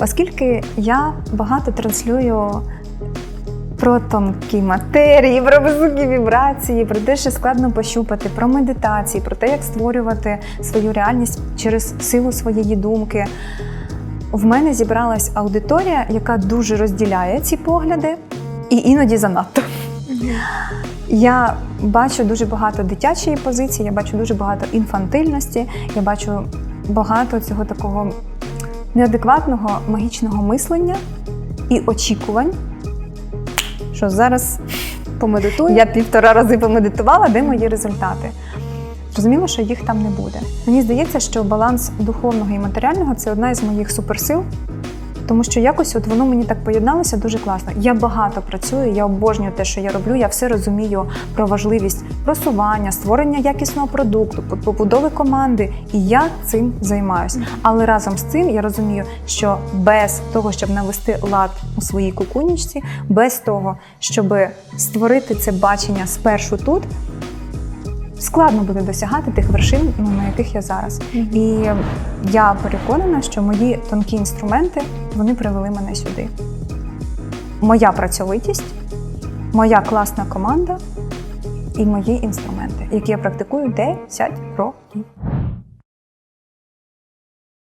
Оскільки я багато транслюю про тонкі матерії, про високі вібрації, про те, що складно пощупати, про медитації, про те, як створювати свою реальність через силу своєї думки. В мене зібралась аудиторія, яка дуже розділяє ці погляди, і іноді занадто. Я бачу дуже багато дитячої позиції, я бачу дуже багато інфантильності, я бачу багато цього такого неадекватного магічного мислення і очікувань, що зараз помедитую. я півтора рази помедитувала, де мої результати. Зрозуміло, що їх там не буде. Мені здається, що баланс духовного і матеріального це одна із моїх суперсил, тому що якось от воно мені так поєдналося дуже класно. Я багато працюю, я обожнюю те, що я роблю. Я все розумію про важливість просування, створення якісного продукту, побудови команди, і я цим займаюся. Але разом з цим я розумію, що без того, щоб навести лад у своїй кукунічці, без того, щоб створити це бачення спершу тут. Складно буде досягати тих вершин, ну, на яких я зараз. І я переконана, що мої тонкі інструменти вони привели мене сюди. Моя працьовитість, моя класна команда і мої інструменти, які я практикую 10 років.